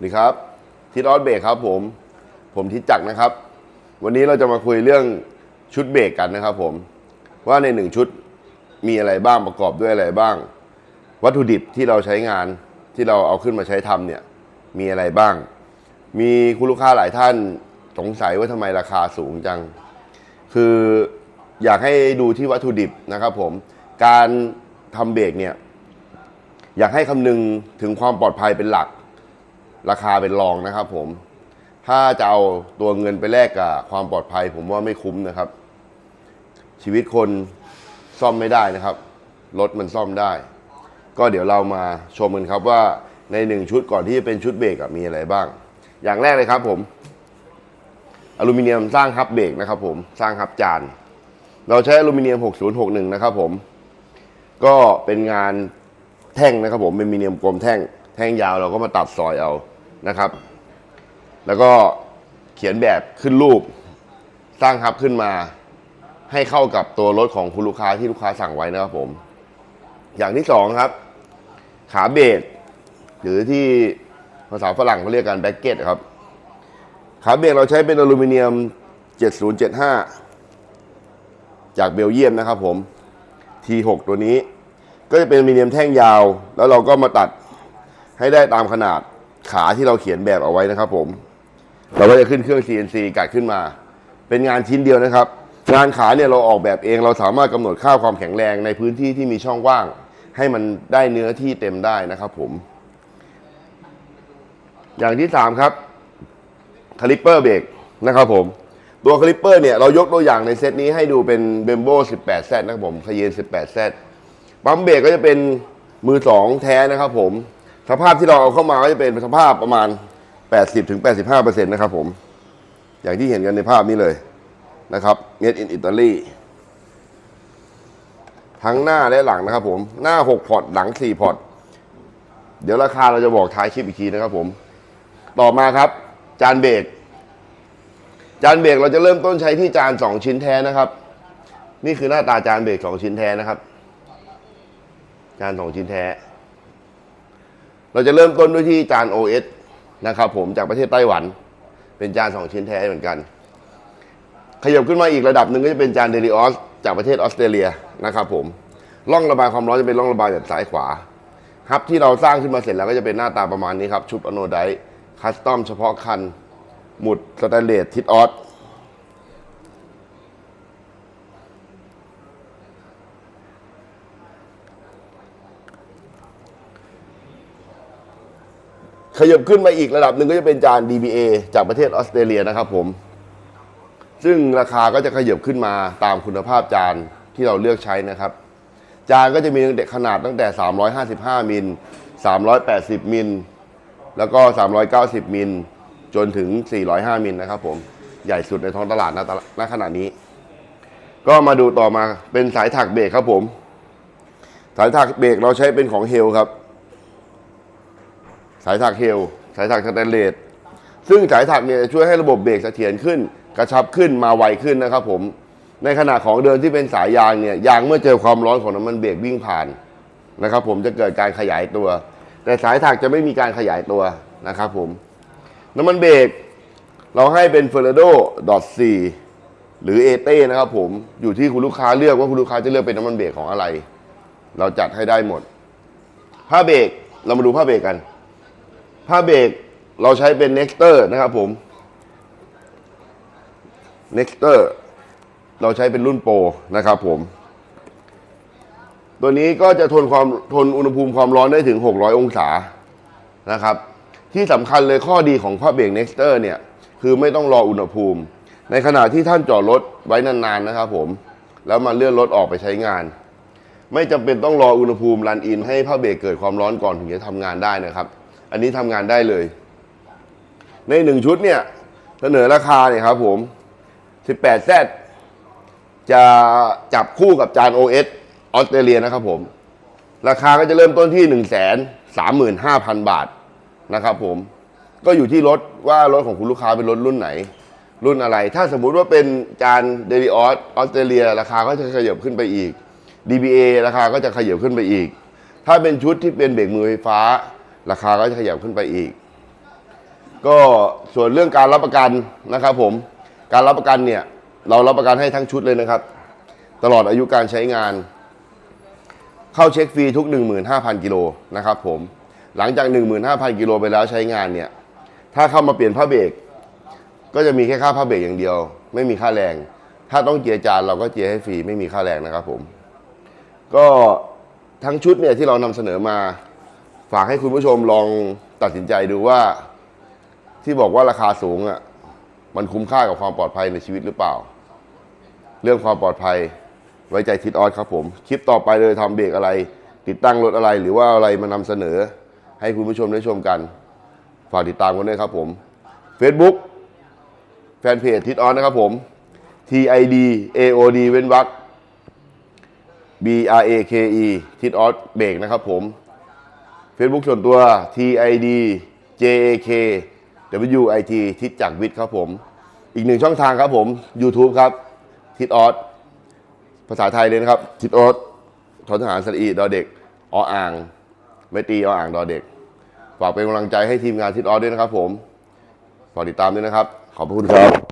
สวัสดีครับทิศออสเบรกครับผมผมทิศจักรนะครับ วันนี้เราจะมาคุยเรื่องชุดเบรกกันนะครับผมว่าในหนึ่งชุดมีอะไรบ้างประกอบด้วยอะไรบ้าง วัตถุดิบที่เราใช้งานที่เราเอาขึ้นมาใช้ทำเนี่ยมีอะไรบ้าง มีคุณลูกค้าหลายท่านสงสัยว่าทำไมราคาสูงจัง คืออยากให้ดูที่วัตถุดิบนะครับผมการทำเบรกเนี่ยอยากให้คำนึงถึงความปลอดภัยเป็นหลัก ราคาเป็นรองนะครับผม ถ้าจะเอาตัวเงินไปแลกกับความปลอดภัย ผมว่าไม่คุ้มนะครับ ชีวิตคนซ่อมไม่ได้นะครับ รถมันซ่อมได้ ก็เดี๋ยวเรามาชมกันครับว่าในหนึ่งชุดก่อนที่จะเป็นชุดเบรกมีอะไรบ้าง อย่างแรกเลยครับผม อลูมิเนียมสร้างฮับเบรกนะครับ ผมสร้างฮับจาน เราใช้อลูมิเนียม 6061 นะครับผม ก็เป็นงานแท่งนะครับผมเป็นมิเนียมกลมแท่ง แท่งยาวเราก็มาตัดซอยเอา นะครับ แล้วก็เขียนแบบขึ้นรูป สร้างฮับขึ้นมา ให้เข้ากับตัวรถของคุณลูกค้าที่ลูกค้าสั่งไว้นะครับผม อย่างที่สองครับ ขาเบรกหรือที่ภาษาฝรั่งเขาเรียกกันแบ็กเก็ตครับ ขาเบรกเราใช้เป็นอลูมิเนียม 7075 จากเบลเยียมนะครับผม T6 ตัวนี้ ก็จะเป็นอลูมิเนียมแท่งยาว แล้วเราก็มาตัดให้ได้ตามขนาด ขาที่เราเขียนแบบเอาไว้นะครับ ผม เราก็จะขึ้นเครื่อง CNC กัดขึ้นมา เป็นงานชิ้นเดียวนะครับ งานขาเนี่ยเราออกแบบเองเราสามารถกำหนดค่าความแข็งแรงในพื้นที่ที่มีช่องว่าง ให้มันได้เนื้อที่เต็มได้นะครับ ผม อย่างที่สามครับคาลิปเปอร์เบรกนะครับ ผมตัวคาลิปเปอร์เนี่ยเรายกตัวอย่างในเซตนี้ให้ดูเป็นเบมโบ 18Z นะครับผมคเยน 18Z ปั๊มเบรกก็จะเป็นมือสองแท้นะครับผม สภาพที่เราเอาเข้ามาก็จะเป็นสภาพประมาณ 80-85%นะครับผม อย่างที่เห็นกันในภาพนี้เลยนะครับ made in Italy ทั้งหน้าและหลังนะครับผม หน้า 6 พอร์ต หลัง 4 พอร์ต เดี๋ยวราคาเราจะบอกท้ายคลิปอีกทีนะครับผม ต่อมาครับ จานเบรก จานเบรกเราจะเริ่มต้นใช้ที่จาน 2 ชิ้นแท้นะครับ นี่คือหน้าตาจานเบรก2ชิ้นแท้นะครับ จาน 2 ชิ้นแท้ เราจะเริ่มต้นด้วยที่จาน OS นะครับผมจากประเทศไต้หวัน เป็นจาน 2 ชิ้นแท้เหมือนกัน ขยับขึ้นมาอีกระดับหนึ่งก็จะเป็นจานเดลิออสจากประเทศออสเตรเลียนะครับผมร่องระบายความร้อนจะเป็นร่องระบายแบบซ้ายขวาฮับที่เราสร้างขึ้นมาเสร็จแล้วก็จะเป็นหน้าตาประมาณนี้ครับ ชุดอโนไดคัสตอมเฉพาะคัน หมุดสแตนเลสทิศออส ขยับขึ้นมาอีกระดับหนึ่งก็จะเป็นจาน DBA จากประเทศออสเตรเลียนะครับผม ซึ่งราคาก็จะขยับขึ้นมาตามคุณภาพจานที่เราเลือกใช้นะครับ จานก็จะมีขนาดตั้งแต่ 355 มิล 380 มิล แล้วก็ 390 มิล จนถึง 405 มิลนะครับผมใหญ่สุดในท้องตลาดณตลาดณขณะนี้ ก็มาดูต่อมาเป็นสายถักเบรกครับผม สายถักเบรกเราใช้เป็นของเฮลครับ สายถักเฮลสายถักสแตนเลสซึ่งสายถักเนี่ยจะช่วยให้ระบบเบรกเสถียรขึ้น กระชับขึ้นมาไวขึ้นนะครับผมในขณะของเดิมที่เป็นสายยางเนี่ยยางเมื่อเจอความร้อนของน้ำมันเบรกวิ่งผ่านนะครับผมจะเกิดการขยายตัว แต่สายถักจะไม่มีการขยายตัวนะครับผมน้ำมันเบรกเราให้เป็นเฟอร์ a โดดอทสี่หรือเอเต้นะครับผมอยู่ที่คุณลูกค้าเลือกว่าคุณลูกค้าจะเลือกเป็นน้ำมันเบรกของอะไร เราจัดให้ได้หมดผ้าเบรกเรามาดูผ้าเบรกกัน ผ้าเบรกเราใช้เป็น Nexter นะครับผม Nexter เราใช้เป็นรุ่นโปรนะครับผม ตัวนี้ก็จะทนความทนอุณหภูมิความร้อนได้ถึง 600 องศานะครับ ที่สำคัญเลยข้อดีของผ้าเบรก Nexter เนี่ย คือไม่ต้องรออุณหภูมิ ในขณะที่ท่านจอดรถไว้นานๆนะครับผม แล้วมาเลื่อนรถออกไปใช้งาน ไม่จำเป็นต้องรออุณหภูมิรันอิน ให้ผ้าเบรกเกิดความร้อนก่อนถึงจะทำงานได้นะครับ อันนี้ทำงานได้เลย ในหนึ่งชุดเนี่ยเสนอราคาเนี่ยครับผม 18Z จะจับคู่กับจาน OS ออสเตรเลียนะครับผม ราคาก็จะเริ่มต้นที่ 1 3 5 0 0 0 บาทนะครับผม ก็อยู่ที่รถว่ารถของคุณลูกค้าเป็นรถรุ่นไหน รุ่นอะไร ถ้าสมมุติว่าเป็นจานเดลิออสออสเตรเลีย ราคาก็จะขยับขึ้นไปอีก DBA ราคาก็จะขยับขึ้นไปอีก ถ้าเป็นชุดที่เป็นเบรกมือไฟฟ้า ราคาก็จะขยับขึ้นไปอีก ก็ส่วนเรื่องการรับประกันนะครับ ผม การรับประกันเนี่ย เรารับประกันให้ทั้งชุดเลยนะครับ ตลอดอายุการใช้งาน เข้าเช็คฟรีทุก 15,000กิโลนะครับ ผม หลังจาก 15,000กิโลไปแล้วใช้งานเนี่ย ถ้าเข้ามาเปลี่ยนผ้าเบรกก็จะมีแค่ค่าผ้าเบรกอย่างเดียว ไม่มีค่าแรง ถ้าต้องเจียจานเราก็เจียให้ฟรีไม่มีค่าแรงนะครับ ผม ก็ทั้งชุดเนี่ยที่เรานำเสนอมา ฝากให้คุณผู้ชมลองตัดสินใจดูว่า ที่บอกว่าราคาสูงอะมันคุ้มค่ากับความปลอดภัยในชีวิตหรือเปล่า เรื่องความปลอดภัยไว้ใจทิดออสครับผม คลิปต่อไปเลยทำเบรกอะไร ติดตั้งรถอะไรหรือว่าอะไรมานำเสนอ ให้คุณผู้ชมได้ชมกัน ฝากติดตามกันด้วยครับผม Facebook แฟนเพจทิดออสนะครับผม TID AOD เว้นวรรค B R A K E ทิดออสเบรกนะครับผม Facebook ส่วนตัว TID JAK WIT ทิศจากวิทย์ครับผม อีกหนึ่งช่องทางครับผม YouTube ครับ ทิศออสภาษาไทยเลยนะครับ ทิศออสททหารสรีดอเด็กออ่างไม่ตีออ่างดอเด็ก ฝากเป็นกำลังใจให้ทีมงานทิศออสด้วยนะครับผม ฝากติดตามด้วยนะครับ ขอบพระคุณครับ